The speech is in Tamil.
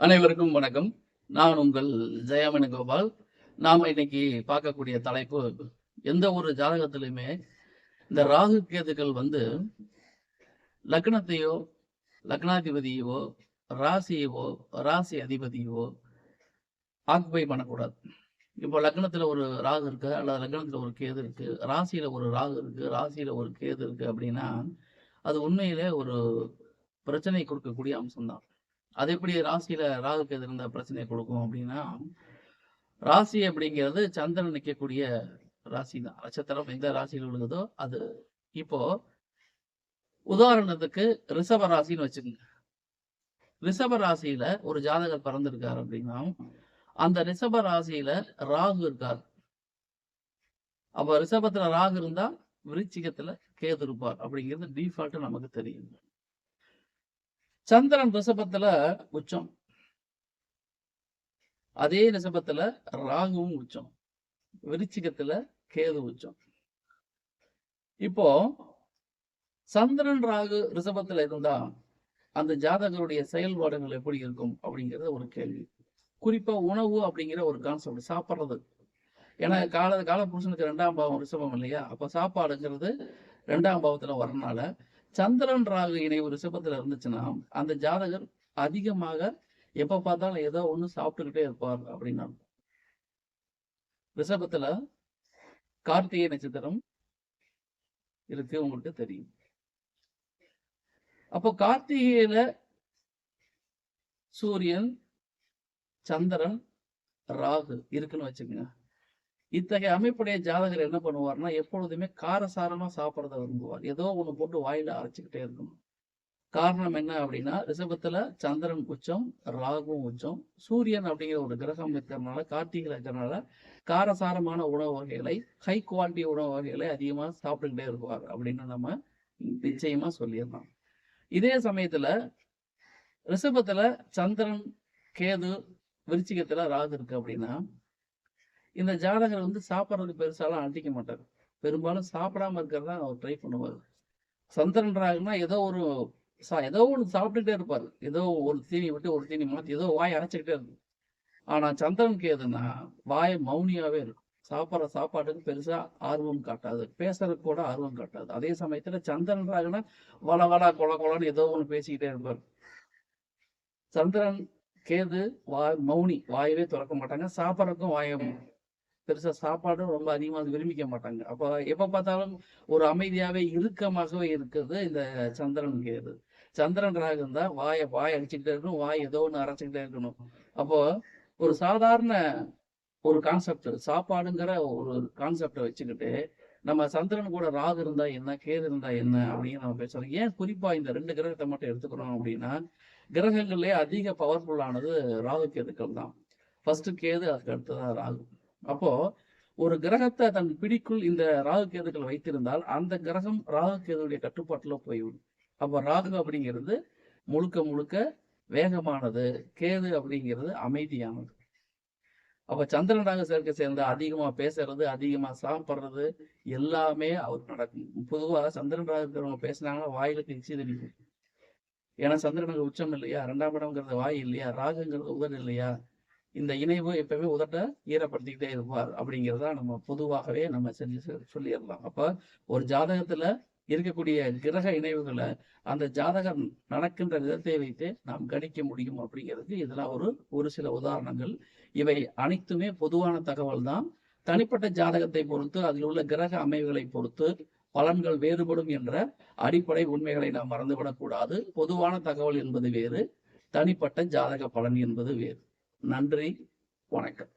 அனைவருக்கும் வணக்கம். நான் உங்கள் ஜெயமணி கோபால். நாம் இன்னைக்கு பார்க்கக்கூடிய தலைப்பு எந்த ஒரு ஜாதகத்திலுமே இந்த ராகு கேதுக்கள் வந்து லக்னத்தையோ லக்னாதிபதியோ ராசியவோ ராசி அதிபதியோ ஆக்குபை பண்ணக்கூடாது. இப்போ லக்னத்தில் ஒரு ராகு இருக்கு அல்லது லக்னத்தில் ஒரு கேது இருக்கு ராசியில் ஒரு ராகு இருக்கு ராசியில் ஒரு கேது இருக்கு அப்படின்னா அது உண்மையிலே ஒரு பிரச்சனை கொடுக்கக்கூடிய அம்சம்தான். அது எப்படி ராசியில ராகு கேது இருந்த பிரச்சனையை கொடுக்கும் அப்படின்னா ராசி அப்படிங்கிறது சந்திரன் நிற்கக்கூடிய ராசி தான் நட்சத்திரம் எந்த ராசியில் விழுகுதோ அது. இப்போ உதாரணத்துக்கு ரிஷப ராசின்னு வச்சுக்கோங்க. ரிஷப ராசியில ஒரு ஜாதகர் பிறந்திருக்காரு அப்படின்னா அந்த ரிஷப ராசியில ராகு இருக்கார். அப்ப ரிஷபத்துல ராகு இருந்தா விருச்சிகத்துல கேது இருப்பார் அப்படிங்கிறது டிஃபால்ட் நமக்கு தெரியும். சந்திரன் ரிஷபத்துல உச்சம். அதே ரிஷபத்துல ராகுவும் உச்சம். விருச்சிகத்துல கேது உச்சம். இப்போ சந்திரன் ராகு ரிஷபத்துல இருந்தா அந்த ஜாதகருடைய செயல்பாடுகள் எப்படி இருக்கும் அப்படிங்கிறது ஒரு கேள்வி. குறிப்பா உணவு அப்படிங்கிற ஒரு கான்செப்ட் சாப்பிட்றது. ஏன்னா கால கால புருஷனுக்கு ரெண்டாம் பாவம் ரிஷபம் இல்லையா? அப்ப சாப்பாடுங்கிறது ரெண்டாம் பாவத்துல வரனால சந்திரன் ராகு இணை ஒரு சிபத்துல இருந்துச்சுன்னா அந்த ஜாதகர் அதிகமாக எப்ப பார்த்தாலும் ஏதோ ஒண்ணு சாப்பிட்டுக்கிட்டே இருப்பார் அப்படின்னு ரிஷபத்துல கார்த்திகை நட்சத்திரம் இருக்கு உங்களுக்கு தெரியும். அப்போ கார்த்திகையில சூரியன் சந்திரன் ராகு இருக்குன்னு வச்சுக்கோங்க. இத்தகைய அமைப்புடைய ஜாதகர் என்ன பண்ணுவார்னா எப்பொழுதுமே காரசாரமா சாப்பிடறத விரும்புவார். ஏதோ ஒண்ணு போட்டு வாயில அரைச்சுக்கிட்டே இருக்கணும். காரணம் என்ன அப்படின்னா ரிஷபத்துல சந்திரன் உச்சம் ராகுவும் உச்சம் சூரியன் அப்படிங்கிற ஒரு கிரகம் இருக்கிறதுனால கார்த்திகை இருக்கிறதுனால காரசாரமான உணவு வகைகளை ஹை குவாலிட்டி உணவு வகைகளை அதிகமா சாப்பிட்டுக்கிட்டே இருப்பார் அப்படின்னு நம்ம நிச்சயமா சொல்லிடலாம். இதே சமயத்துல ரிஷபத்துல சந்திரன் கேது விருச்சிகத்துல ராகு இருக்கு அப்படின்னா இந்த ஜாதகர் வந்து சாப்பிட்றதுக்கு பெருசாலாம் அடிக்க மாட்டார். பெரும்பாலும் சாப்பிடாம இருக்கிறதா அவர் ட்ரை பண்ணுவார். சந்திரன் ராகுனா ஏதோ ஒரு சா ஏதோ ஒன்று சாப்பிட்டுட்டே இருப்பார். ஏதோ ஒரு தீனி விட்டு ஒரு தீனி மாற்றி ஏதோ வாய் அரைச்சிக்கிட்டே இருக்கும் ஆனால் சந்திரன் கேதுன்னா வாய் மௌனியாவே இருக்கும். சாப்பிட்ற சாப்பாட்டுக்கு பெருசா ஆர்வம் காட்டாது. பேசுறதுக்கு கூட ஆர்வம் காட்டாது. அதே சமயத்துல சந்திரன் ராகுனா வள வள கொல கொலன்னு ஏதோ ஒன்று பேசிக்கிட்டே இருப்பார். சந்திரன் கேது வாய் மௌனி வாயவே திறக்க மாட்டாங்க. சாப்பிட்றதுக்கும் வாய பெருசா சாப்பாடும் ரொம்ப அதிகமா விரும்பிக்க மாட்டாங்க. அப்போ எப்ப பார்த்தாலும் ஒரு அமைதியாவே இறுக்கமாகவே இருக்கிறது இந்த சந்திரன் கேது சந்திரன் ராகு இருந்தா வாயை வாய் அடிச்சுக்கிட்டே இருக்கணும் வாய் ஏதோ ஒன்று அரைச்சிக்கிட்டே இருக்கணும். அப்போ ஒரு சாதாரண ஒரு கான்செப்ட் சாப்பாடுங்கிற ஒரு கான்செப்டை வச்சுக்கிட்டு நம்ம சந்திரன் கூட ராகு இருந்தா என்ன கேது இருந்தா என்ன அப்படின்னு நம்ம பேசுறோம். ஏன் குறிப்பா இந்த ரெண்டு கிரகத்தை மட்டும் எடுத்துக்கிறோம் அப்படின்னா கிரகங்கள்லயே அதிக பவர்ஃபுல்லானது ராகு கேதுக்கள் தான். ஃபர்ஸ்ட் கேது அதுக்கு அடுத்ததான் ராகு. அப்போ ஒரு கிரகத்தை தன் பிடிக்குள் இந்த ராகு கேதுகள் வைத்திருந்தால் அந்த கிரகம் ராகு கேதுடைய கட்டுப்பாட்டுல போய்விடும். அப்போ ராகு அப்படிங்கிறது முழுக்க முழுக்க வேகமானது கேது அப்படிங்கிறது அமைதியானது. அப்ப சந்திரன் சேர்க்க சேர்ந்து அதிகமாக அதிகமா பேசுறது அதிகமா சாப்பிட்றது எல்லாமே அவர் நடக்கும். பொதுவாக சந்திரன் இருக்கிறவங்க பேசினாங்கன்னா வாயிலுக்கு இச்சி தெரியும் ஏன்னா சந்திரனுக்கு உச்சம் இல்லையா? ரெண்டாம் இடம்ங்கிறது வாய் இல்லையா? ராகுங்கிறது உதடு இல்லையா? இந்த இணைவு எப்பவுமே உதட்ட ஈரப்படுத்திக்கிட்டே இருப்பார். அப்படிங்கிறத நம்ம பொதுவாகவே நம்ம செஞ்சு சொல்லிடலாம். அப்ப ஒரு ஜாதகத்துல இருக்கக்கூடிய கிரக இணைவுகளை அந்த ஜாதகம் நடக்கின்ற விதத்தை வைத்து நாம் கணிக்க முடியும் அப்படிங்கிறதுக்கு இதெல்லாம் ஒரு ஒரு சில உதாரணங்கள். இவை அனைத்துமே பொதுவான தகவல் தான். தனிப்பட்ட ஜாதகத்தை பொறுத்து அதில் உள்ள கிரக அமைவுகளை பொறுத்து பலன்கள் வேறுபடும் என்ற அடிப்படை உண்மைகளை நாம் மறந்துவிடக்கூடாது. பொதுவான தகவல் என்பது வேறு தனிப்பட்ட ஜாதக பலன் என்பது வேறு. நன்றி வணக்கம்.